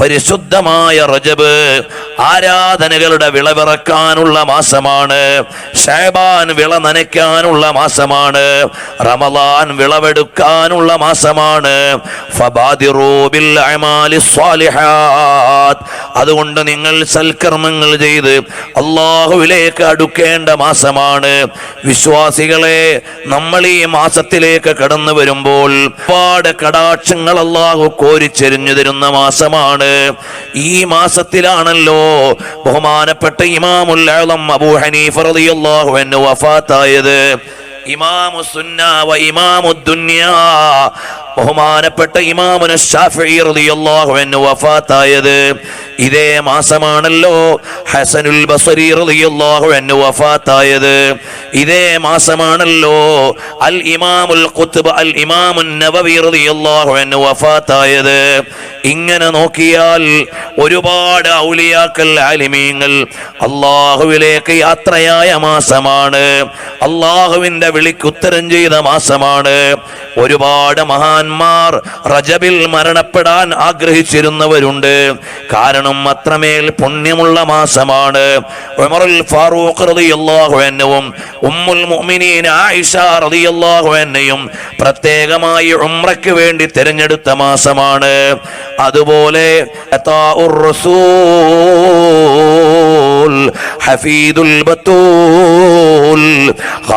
പരിശുദ്ധമായ റജബ് ആരാധനകളുടെ വിളവിറക്കാനുള്ള മാസമാണ്. ഷേബാൻ വിള നനയ്ക്കാനുള്ള മാസമാണ്. റമദാൻ വിളവെടുക്കാനുള്ള മാസമാണ്. അതുകൊണ്ട് നിങ്ങൾ സൽക്കർമ്മങ്ങൾ ചെയ്ത് അള്ളാഹുവിലേക്ക് അടുക്കേണ്ട മാസമാണ്. വിശ്വാസികളെ നമ്മൾ ഈ മാസത്തിലേക്ക് കടന്നു വരുമ്പോൾ ഒരുപാട് കടാക്ഷങ്ങൾ അള്ളാഹു കോരിച്ചെരിഞ്ഞു തരുന്ന മാസമാണ്. ഈ മാസത്തിലാണല്ലോ ബഹുമാനപ്പെട്ട ഇമാമുൽ അബൂ ഹനീഫ റളിയല്ലാഹു അൻഹു വഫാത്തായത്. ഇമാമു സുന്ന വ ഇമാമു ദുനിയാ ബഹുമാനപ്പെട്ട ഇമാമുന ഷാഫിഈ റളിയല്ലാഹു അൻഹു വഫാത്തായത്. ഇതേ മാസമാണല്ലോ ഹസനുൽ ബസരി റളിയല്ലാഹു അൻഹു വഫാത്തായത്. ഇതേ മാസമാണല്ലോ അൽ ഇമാമുൽ ഖുത്ബ് അൽ ഇമാമുൻ നബവി റളിയല്ലാഹു അൻഹു വഫാത്തായത്. ഇങ്ങനെ നോക്കിയാൽ ഒരുപാട് ഔലിയാക്കൽ ആലിമീങ്ങൾ അള്ളാഹുവിലേക്ക് യാത്രയായ മാസമാണ്. അള്ളാഹുവിന്റെ വിളിക്കുത്തരം ചെയ്ത മാസമാണ്. ഒരുപാട് മഹാന്മാർ റജബിൽ മരണപ്പെടാൻ ആഗ്രഹിച്ചിരുന്നവരുണ്ട്. കാരണം അത്രമേൽ പുണ്യമുള്ള മാസമാണ്. ഉമറുൽ ഫാറൂഖ് ഉമ്മുൽ മുഅ്മിനീൻ പ്രത്യേകമായി ഉംറയ്ക്ക് വേണ്ടി തിരഞ്ഞെടുത്ത മാസമാണ്. അതുപോലെ റസൂൽ ഹഫീദുൽ ബത്തൂൽ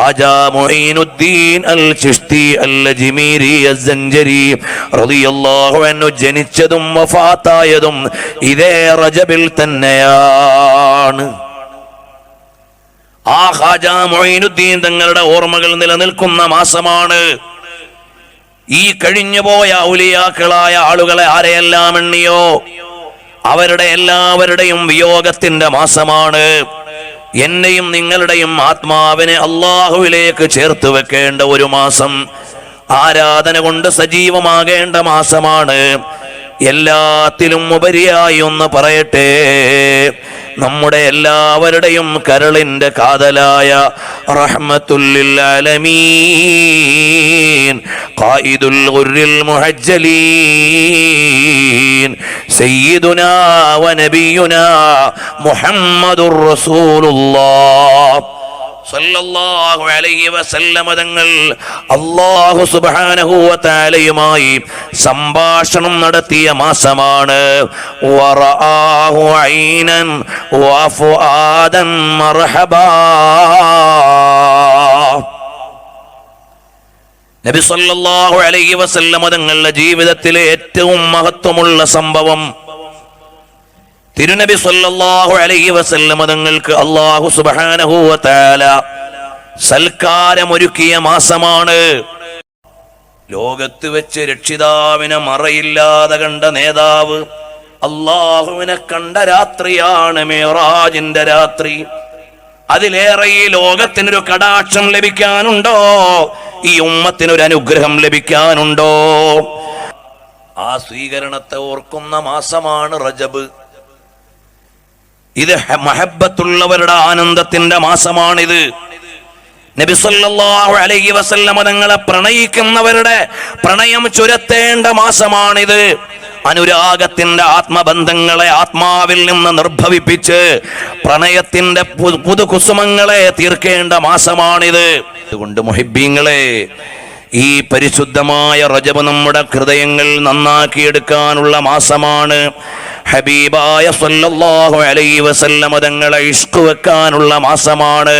ഖാജ മുഈനുദ്ദീൻ അൽ ചിശ്തി അൽ ജിമീരി അസഞ്ചരി റളിയല്ലാഹു അൻഹു ജനിച്ചതും വഫാത്തായതും ഇതേ റജബിൽ തന്നെയാണ്. ആ ഖാജ മൊയ്നുദ്ദീൻ തങ്ങളുടെ ഓർമ്മകൾ നിലനിൽക്കുന്ന മാസമാണ്. ഈ കഴിഞ്ഞുപോയ ഔലിയാക്കളായ ആളുകളെ ആരെയെല്ലാം എണ്ണിയോ? അവരുടെ എല്ലാവരുടെയും വിയോഗത്തിന്റെ മാസമാണ്. എന്നെയും നിങ്ങളുടെയും ആത്മാവിനെ അള്ളാഹുവിലേക്ക് ചേർത്ത് വെക്കേണ്ട ഒരു മാസം ആരാധന കൊണ്ട് സജീവമാകേണ്ട മാസമാണ്. എല്ലാത്തിലും ഉപരിയായി ഒന്ന് പറയട്ടെ. നമ്മുടെ എല്ലാവരുടെയും കരളിന്റെ കാതലായ റഹ്മത്തുല്ലിൽ ആലമീൻ ഖായിദുൽ സയ്യിദുനാ സല്ലല്ലാഹു അലൈഹി വസല്ലമ തങ്ങൾ അല്ലാഹു സുബ്ഹാനഹു വ തആലയുമായി സംഭാഷണം നടത്തിയ മാസമാണ്. വറആഹു ഐനൻ വഫുആദൻ മർഹബാ. നബി സല്ലല്ലാഹു അലൈഹി വസല്ലമ തങ്ങളുടെ ജീവിതത്തിലെ ഏറ്റവും മഹത്വമുള്ള സംഭവം തിരുനബി സല്ലല്ലാഹു അലൈഹി വസല്ലമ തങ്ങൾക്ക് അല്ലാഹു സുബ്ഹാനഹു വ തആല സൽക്കാരമൊരുക്കിയ മാസമാണ്. ലോകത്ത് വെച്ച് രക്ഷിതാവിനെ മറയില്ലാതെ കണ്ട നേതാവ് അള്ളാഹുവിനെ കണ്ട രാത്രിയാണ് മേറാജിന്റെ രാത്രി. അതിലേറെ ഈ ലോകത്തിനൊരു കടാക്ഷം ലഭിക്കാനുണ്ടോ? ഈ ഉമ്മത്തിനൊരു അനുഗ്രഹം ലഭിക്കാനുണ്ടോ? ആ സ്വീകരണത്തെ ഓർക്കുന്ന മാസമാണ് റജബ്. ഇത് മഹബത്തുള്ളവരുടെ ആനന്ദത്തിന്റെ മാസമാണിത്. നബി സല്ലല്ലാഹു അലൈഹി വസല്ലമ തങ്ങളെ പ്രണയിക്കുന്നവരുടെ പ്രണയം ചുരത്തേണ്ട മാസമാണിത്. അനുരാഗത്തിന്റെ ആത്മബന്ധങ്ങളെ ആത്മാവിൽ നിന്ന് നിർഭവിപ്പിച്ച് പ്രണയത്തിന്റെ പുതുകുസുമങ്ങളെ തീർക്കേണ്ട മാസമാണിത്. അതുകൊണ്ട് മുഹിബീങ്ങളെ ഈ പരിശുദ്ധമായ റജബ് നമ്മുടെ ഹൃദയങ്ങൾ നന്നാക്കിയെടുക്കാനുള്ള മാസമാണ്. ഹബീബായ സല്ലല്ലാഹു അലൈഹി വസല്ലം തങ്ങളെ ഇഷ്കു വെക്കാനുള്ള മാസമാണ്.